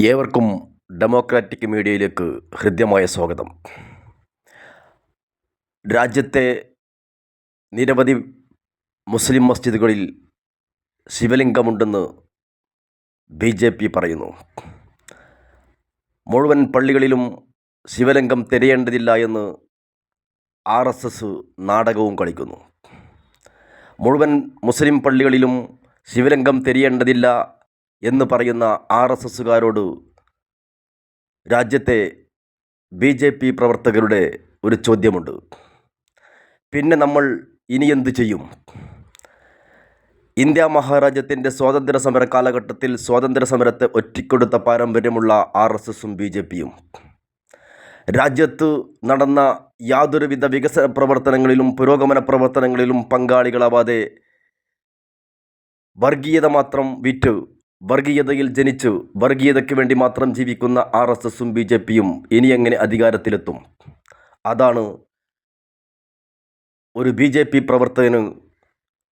ഏവർക്കും ഡെമോക്രാറ്റിക് മീഡിയയിലേക്ക് ഹൃദ്യമായ സ്വാഗതം. രാജ്യത്തെ നിരവധി മുസ്ലിം മസ്ജിദുകളിൽ ശിവലിംഗമുണ്ടെന്ന് ബി ജെ പി പറയുന്നു. മുഴുവൻ പള്ളികളിലും ശിവലിംഗം തിരയേണ്ടതില്ല എന്ന് ആർ എസ് എസ് നാടകവും കളിക്കുന്നു. മുഴുവൻ മുസ്ലിം പള്ളികളിലും ശിവലിംഗം തിരയേണ്ടതില്ല എന്ന് പറയുന്ന ആർ എസ് എസുകാരോട് രാജ്യത്തെ ബി ജെ പി പ്രവർത്തകരുടെ ഒരു ചോദ്യമുണ്ട്. പിന്നെ നമ്മൾ ഇനി എന്ത് ചെയ്യും? ഇന്ത്യ മഹാരാജ്യത്തിന്റെ സ്വാതന്ത്ര്യ സമര കാലഘട്ടത്തിൽ സ്വാതന്ത്ര്യ സമരത്തെ ഒറ്റിക്കൊടുത്ത പാരമ്പര്യമുള്ള ആർ എസ് എസും ബി ജെ പിയും. രാജ്യത്ത് നടന്ന യാതൊരുവിധ വികസന പ്രവർത്തനങ്ങളിലും പുരോഗമന പ്രവർത്തനങ്ങളിലും പങ്കാളികളാവാതെ വർഗീയത മാത്രം വിറ്റ് വർഗീയതയിൽ ജനിച്ച്. വർഗീയതയ്ക്ക് വേണ്ടി മാത്രം ജീവിക്കുന്ന ആർ എസ് എസും ബി ജെ പിയും ഇനി എങ്ങനെ അധികാരത്തിലെത്തും? അതാണ് ഒരു ബി ജെ പി പ്രവർത്തകന്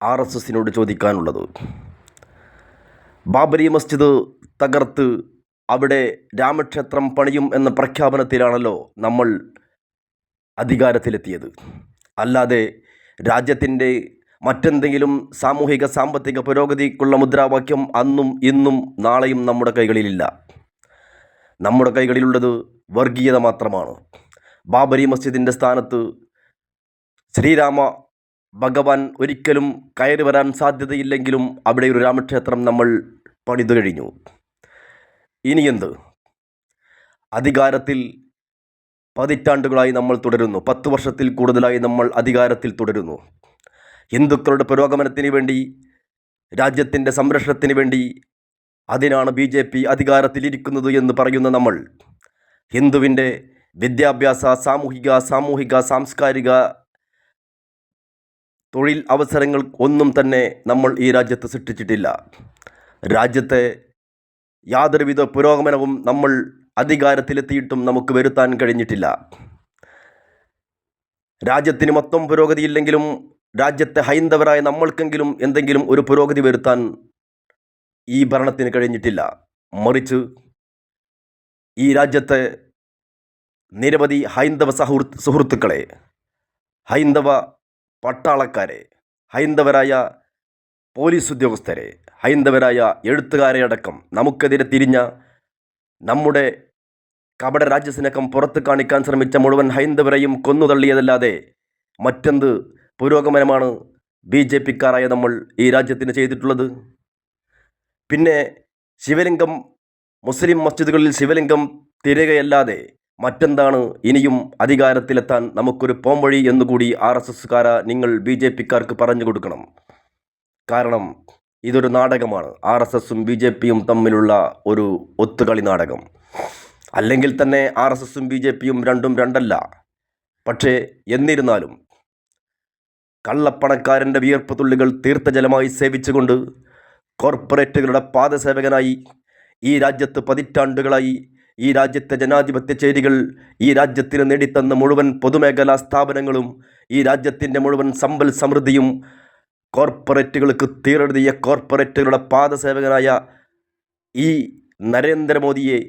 ആർ എസ് എസിനോട് ചോദിക്കാനുള്ളത്. ബാബരി മസ്ജിദ് തകർത്ത് അവിടെ രാമക്ഷേത്രം പണിയും എന്ന പ്രഖ്യാപനത്തിലാണല്ലോ നമ്മൾ അധികാരത്തിലെത്തിയത്. അല്ലാതെ രാജ്യത്തിന്റെ മറ്റെന്തെങ്കിലും സാമൂഹിക സാമ്പത്തിക പുരോഗതിക്കുള്ള മുദ്രാവാക്യം അന്നും ഇന്നും നാളെയും നമ്മുടെ കൈകളിലില്ല. നമ്മുടെ കൈകളിലുള്ളത് വർഗീയത മാത്രമാണ്. ബാബരി മസ്ജിദിന്റെ സ്ഥാനത്ത് ശ്രീരാമ ഭഗവാൻ ഒരിക്കലും കയറി വരാൻ സാധ്യതയില്ലെങ്കിലും അവിടെ ഒരു രാമക്ഷേത്രം നമ്മൾ പണിതു കഴിഞ്ഞു. ഇനിയെന്ത് അധികാരത്തിൽ പതിറ്റാണ്ടുകളായി നമ്മൾ തുടരുന്നു. പത്ത് വർഷത്തിൽ കൂടുതലായി നമ്മൾ അധികാരത്തിൽ തുടരുന്നു. ഹിന്ദുക്കളുടെ പുരോഗമനത്തിന് വേണ്ടി രാജ്യത്തിന്റെ സംരക്ഷണത്തിന് വേണ്ടി അതിനാണ് ബി ജെ പി അധികാരത്തിലിരിക്കുന്നത് എന്ന് പറയുന്ന നമ്മൾ. ഹിന്ദുവിന്റെ വിദ്യാഭ്യാസ സാമൂഹിക സാമൂഹിക സാംസ്കാരിക തൊഴിൽ അവസരങ്ങൾ ഒന്നും തന്നെ നമ്മൾ ഈ രാജ്യത്ത് സൃഷ്ടിച്ചിട്ടില്ല. രാജ്യത്തെ യാതൊരുവിധ പുരോഗമനവും നമ്മൾ അധികാരത്തിലെത്തിയിട്ടും നമുക്ക് വരുത്താൻ കഴിഞ്ഞിട്ടില്ല. രാജ്യത്തിന് മൊത്തം പുരോഗതിയില്ലെങ്കിലും രാജ്യത്തെ ഹൈന്ദവരായ നമ്മൾക്കെങ്കിലും എന്തെങ്കിലും ഒരു പുരോഗതി വരുത്താൻ ഈ ഭരണത്തിന് കഴിഞ്ഞിട്ടില്ല. മറിച്ച് ഈ രാജ്യത്തെ നിരവധി ഹൈന്ദവ സൗഹൃ സുഹൃത്തുക്കളെ ഹൈന്ദവ പട്ടാളക്കാരെ ഹൈന്ദവരായ പോലീസ് ഉദ്യോഗസ്ഥരെ ഹൈന്ദവരായ എഴുത്തുകാരെ അടക്കം നമുക്കെതിരെ തിരിഞ്ഞ നമ്മുടെ കപട രാജ്യസ്നേഹം പുറത്ത് കാണിക്കാൻ ശ്രമിച്ച മുഴുവൻ ഹൈന്ദവരെയും കൊന്നുതള്ളിയതല്ലാതെ മറ്റെന്ത് പുരോഗമനമാണ് ബി ജെ പിക്കാരായ നമ്മൾ ഈ രാജ്യത്തിന് ചെയ്തിട്ടുള്ളത്. പിന്നെ ശിവലിംഗം മുസ്ലിം മസ്ജിദുകളിൽ ശിവലിംഗം തിരകയല്ലാതെ മറ്റെന്താണ് ഇനിയും അധികാരത്തിലെത്താൻ നമുക്കൊരു പോംവഴി എന്നുകൂടി ആർ എസ് എസ്സുകാര നിങ്ങൾ ബി ജെ പിക്കാർക്ക് പറഞ്ഞു കൊടുക്കണം. കാരണം ഇതൊരു നാടകമാണ്. ആർ എസ് എസും ബി ജെ പിയും തമ്മിലുള്ള ഒരു ഒത്തുകളി നാടകം. അല്ലെങ്കിൽ തന്നെ ആർ എസ് എസും ബി ജെ പിയും രണ്ടും രണ്ടല്ല. പക്ഷേ എന്നിരുന്നാലും കള്ളപ്പണക്കാരന്റെ വിയർപ്പ് തുള്ളികൾ തീർത്ഥജലമായി സേവിച്ചുകൊണ്ട് കോർപ്പറേറ്റുകളുടെ പാദസേവകനായി ഈ രാജ്യത്ത് പതിറ്റാണ്ടുകളായി ഈ രാജ്യത്തെ ജനാധിപത്യ ചേരികൾ ഈ രാജ്യത്തിന് നേടിത്തന്ന മുഴുവൻ പൊതുമേഖലാ സ്ഥാപനങ്ങളും ഈ രാജ്യത്തിന്റെ മുഴുവൻ സമ്പൽ സമൃദ്ധിയും കോർപ്പറേറ്റുകൾക്ക് തീരെഴുതിയ കോർപ്പറേറ്റുകളുടെ പാദസേവകനായ ഈ നരേന്ദ്രമോദിയെ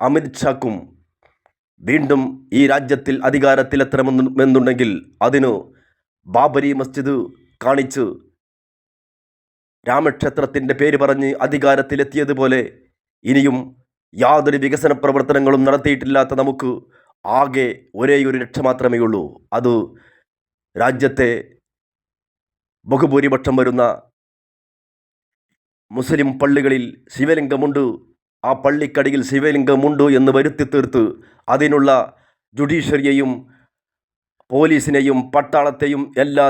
അമിത്ഷാക്കും വീണ്ടും ഈ രാജ്യത്തിൽ അധികാരത്തിലെത്തണമെന്നുണ്ടെങ്കിൽ അതിന് ബാബരി മസ്ജിദ് കാണിച്ച് രാമക്ഷേത്രത്തിന്റെ പേര് പറഞ്ഞ് അധികാരത്തിലെത്തിയതുപോലെ ഇനിയും യാതൊരു വികസന പ്രവർത്തനങ്ങളും നടത്തിയിട്ടില്ലാത്ത നമുക്ക് ആകെ ഒരേ ഒരു ലക്ഷ്യം മാത്രമേ ഉള്ളൂ. അത് രാജ്യത്തെ ബഹുഭൂരിപക്ഷം വരുന്ന മുസ്ലിം പള്ളികളിൽ ശിവലിംഗമുണ്ട്. ആ പള്ളിക്കടിയിൽ ശിവലിംഗമുണ്ട് എന്ന് വരുത്തി തീർത്ത് അതിനുള്ള ജുഡീഷ്യറിയെയും പോലീസിനെയും പട്ടാളത്തെയും എല്ലാ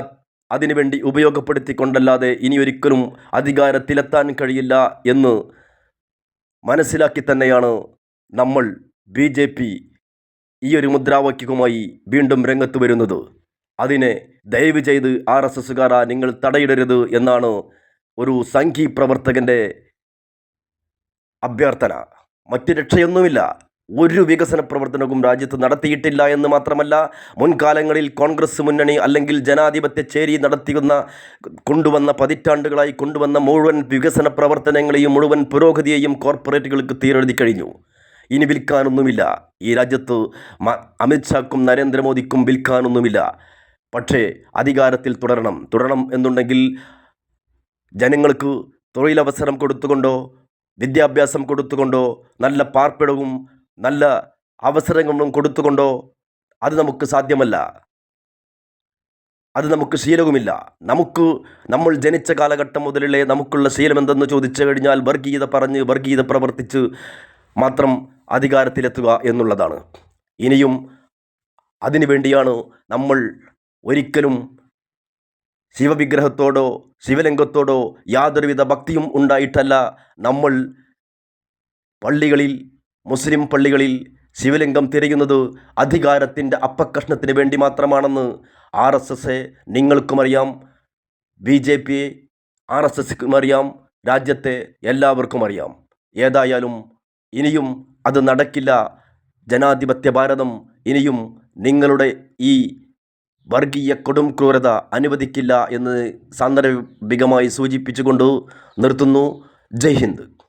അതിനുവേണ്ടി ഉപയോഗപ്പെടുത്തിക്കൊണ്ടല്ലാതെ ഇനിയൊരിക്കലും അധികാരത്തിലെത്താൻ കഴിയില്ല എന്ന് മനസ്സിലാക്കി തന്നെയാണ് നമ്മൾ ബി ജെ പി ഈ ഒരു മുദ്രാവാക്യവുമായി വീണ്ടും രംഗത്ത് വരുന്നത്. അതിനെ ദയവ് ചെയ്ത് ആർ എസ് എസ്സുകാര നിങ്ങൾ തടയിടരുത് എന്നാണ് ഒരു സംഘീ പ്രവർത്തകന്റെ അഭ്യർത്ഥന. മറ്റ് രക്ഷയൊന്നുമില്ല. ഒരു വികസന പ്രവർത്തനവും രാജ്യത്ത് നടത്തിയിട്ടില്ല എന്ന് മാത്രമല്ല മുൻകാലങ്ങളിൽ കോൺഗ്രസ് മുന്നണി അല്ലെങ്കിൽ ജനാധിപത്യ ചേരി നടത്തിയുന്ന കൊണ്ടുവന്ന പതിറ്റാണ്ടുകളായി കൊണ്ടുവന്ന മുഴുവൻ വികസന പ്രവർത്തനങ്ങളെയും മുഴുവൻ പുരോഗതിയെയും കോർപ്പറേറ്റുകൾക്ക് തീരെഴുതി കഴിഞ്ഞു. ഇനി വിൽക്കാനൊന്നുമില്ല. ഈ രാജ്യത്ത് അമിത്ഷാക്കും നരേന്ദ്രമോദിക്കും വിൽക്കാനൊന്നുമില്ല. പക്ഷേ അധികാരത്തിൽ തുടരണം. തുടരണം എന്നുണ്ടെങ്കിൽ ജനങ്ങൾക്ക് തൊഴിലവസരം കൊടുത്തുകൊണ്ടോ വിദ്യാഭ്യാസം കൊടുത്തുകൊണ്ടോ നല്ല പാർപ്പിടവും നല്ല അവസരങ്ങളും കൊടുത്തുകൊണ്ടോ അത് നമുക്ക് സാധ്യമല്ല. അത് നമുക്ക് ശീലവുമില്ല. നമുക്ക് നമ്മൾ ജനിച്ച കാലഘട്ടം മുതലുള്ള നമുക്കുള്ള ശീലം എന്തെന്ന് ചോദിച്ചു കഴിഞ്ഞാൽ വർഗീയത പറഞ്ഞ് വർഗീയത പ്രവർത്തിച്ച് മാത്രം അധികാരത്തിലെത്തുക എന്നുള്ളതാണ്. ഇനിയും അതിനു വേണ്ടിയാണ് നമ്മൾ ഒരിക്കലും ശിവവിഗ്രഹത്തോടോ ശിവലിംഗത്തോടോ യാതൊരുവിധ ഭക്തിയും ഉണ്ടായിട്ടല്ല നമ്മൾ പള്ളികളിൽ മുസ്ലിം പള്ളികളിൽ ശിവലിംഗം തിരയുന്നത് അധികാരത്തിന്റെ അപ്പക്കഷ്ണത്തിന് വേണ്ടി മാത്രമാണെന്ന് ആർ എസ് എസ് നിങ്ങൾക്കും അറിയാം B J P R S എസിനും അറിയാം രാജ്യത്തെ എല്ലാവർക്കും അറിയാം ഏതായാലും ഇനിയും അത് നടക്കില്ല. ജനാധിപത്യ ഭാരതം ഇനിയും നിങ്ങളുടെ ഈ വർഗീയ കൊടും ക്രൂരത അനുവദിക്കില്ല എന്ന് സാന്ദർഭികമായി സൂചിപ്പിച്ചുകൊണ്ട് നിർത്തുന്നു. ജയ് ഹിന്ദ്.